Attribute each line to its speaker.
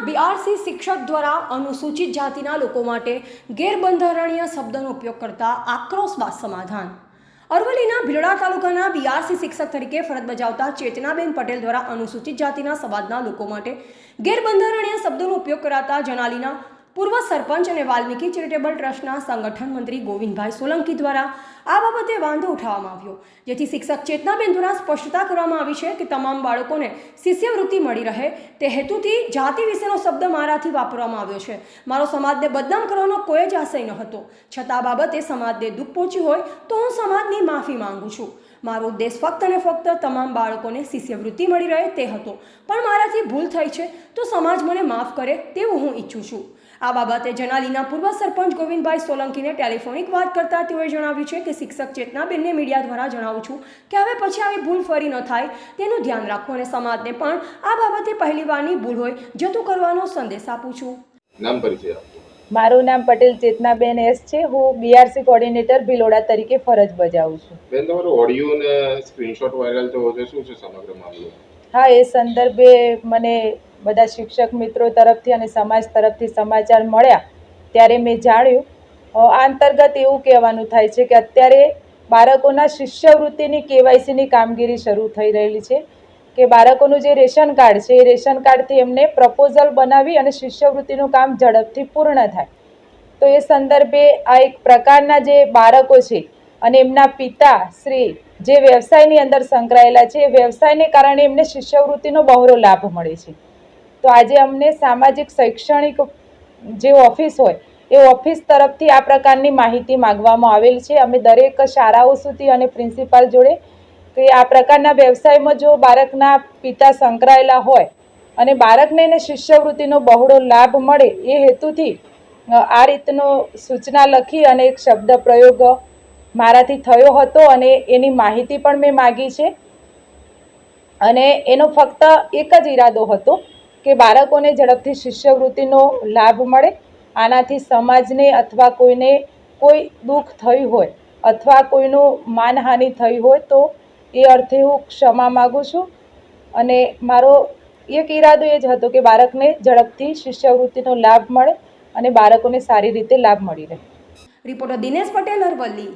Speaker 1: BRC શિક્ષક દ્વારા અનુસૂચિત જાતિના લોકો માટે ગેરબંધારણીય શબ્દનો ઉપયોગ કરતા આક્રોશ બાદ સમાધાન. અરવલ્લીના ભીલડા તાલુકાના બીઆરસી શિક્ષક તરીકે ફરજ બજાવતા ચેતનાબેન પટેલ દ્વારા અનુસૂચિત જાતિના સમાજના લોકો માટે ગેરબંધારણીય શબ્દોનો ઉપયોગ કરાતા જનાલીના પૂર્વ સરપંચ અને વાલ્મીકી ચેરિટેબલ ટ્રસ્ટના સંગઠન મંત્રી ગોવિંદભાઈ સોલંકી દ્વારા આ બાબતે વાંધો ઉઠાવવામાં આવ્યો. જેથી શિક્ષક ચેતનાબેન દ્વારા સ્પષ્ટતા કરવામાં આવી છે કે તમામ બાળકોને શિષ્યવૃત્તિ મળી રહે. તે હેતુથી જાતિ વિશેનો શબ્દ મારાથી વાપરવામાં આવ્યો છે. મારો સમાજને બદનામ કરવાનો કોઈ જ આશય ન હતો. છતાં બાબતે સમાજને દુઃખ પહોંચ્યું હોય તો હું સમાજની માફી માંગુ છું. મારો ઉદ્દેશ ફક્ત અને ફક્ત તમામ બાળકોને શિષ્યવૃત્તિ મળી રહે તે હતો. પણ મારાથી ભૂલ થઈ છે તો સમાજ મને માફ કરે તેવું હું ઈચ્છું છું. આ બાબતે જનાલીના પૂર્વ સરપંચ ગોવિંદભાઈ સોલંકીને ટેલિફોનિક વાત કરતા તેઓએ જણાવ્યું છે કે શિક્ષક ચેતનાબેનને મીડિયા દ્વારા જણાવું છું કે હવે પછી આવી ભૂલ ફરી ન થાય તેનું ધ્યાન રાખો અને સમાજને પણ આ બાબતે પહેલીવારની ભૂલ હોય જતું કરવાનો સંદેશ આપું છું.
Speaker 2: નામ પરિચય
Speaker 3: મારું નામ પટેલ ચેતનાબેન એસ છે. હું બીઆરસી કોર્ડિનેટર ભિલોડા તરીકે ફરજ બજાવું છું.
Speaker 2: બેન તમારો ઓડિયો ને સ્ક્રીનશોટ વાયરલ થયો છે શું છે સમગ્ર મામલો?
Speaker 3: હા એ સંદર્ભે મને બધા શિક્ષક મિત્રો તરફથી અને સમાજ તરફથી સમાચાર મળ્યા ત્યારે મેં જાણ્યું આ અંતર્ગત એવું કહેવાનું થાય છે કે અત્યારે બાળકોના શિષ્યવૃત્તિની કેવાયસીની કામગીરી શરૂ થઈ રહેલી છે કે બાળકોનું જે રેશન કાર્ડ છે, એ રેશન કાર્ડથી એમને પ્રપોઝલ બનાવી અને શિષ્યવૃત્તિનું કામ ઝડપથી પૂર્ણ થાય. તો એ સંદર્ભે આ એક પ્રકારના જે બાળકો છે અને એમના પિતા, શ્રી, જે વ્યવસાયની અંદર સંકળાયેલા છે, એ વ્યવસાયને કારણે એમને શિષ્યવૃત્તિનો બહોળો લાભ મળે છે. તો આજે અમને સામાજિક, શૈક્ષણિક જે ઓફિસ હોય, એ ઓફિસ તરફથી આ પ્રકારની માહિતી માગવામાં આવેલ છે. અમે દરેક શાળાઓ સુધી અને પ્રિન્સિપાલ જોડે કે આ પ્રકારના વ્યવસાયમાં જો બાળકના પિતા સંકળાયેલા હોય અને બાળકને એને શિષ્યવૃત્તિનો બહોળો લાભ મળે, એ હેતુથી આ રીતનો સૂચના લખી અને એક શબ્દ પ્રયોગ મારાથી થયો હતો અને એની માહિતી પણ મેં માગી છે. અને એનો ફક્ત એક જ ઈરાદો હતો કે બાળકોને ઝડપથી શિષ્યવૃત્તિનો લાભ મળે, આનાથી સમાજને અથવા કોઈને કોઈ દુઃખ થયું હોય અથવા કોઈનું માનહાનિ થઈ હોય તો એ અર્થે હું ક્ષમા માગું છું. અને મારો એક ઈરાદો એ જ હતો કે બાળકને ઝડપથી શિષ્યવૃત્તિનો લાભ મળે અને બાળકોને સારી રીતે લાભ મળી રહે.
Speaker 1: રિપોર્ટર દિનેશ પટેલ અરવલ્લી.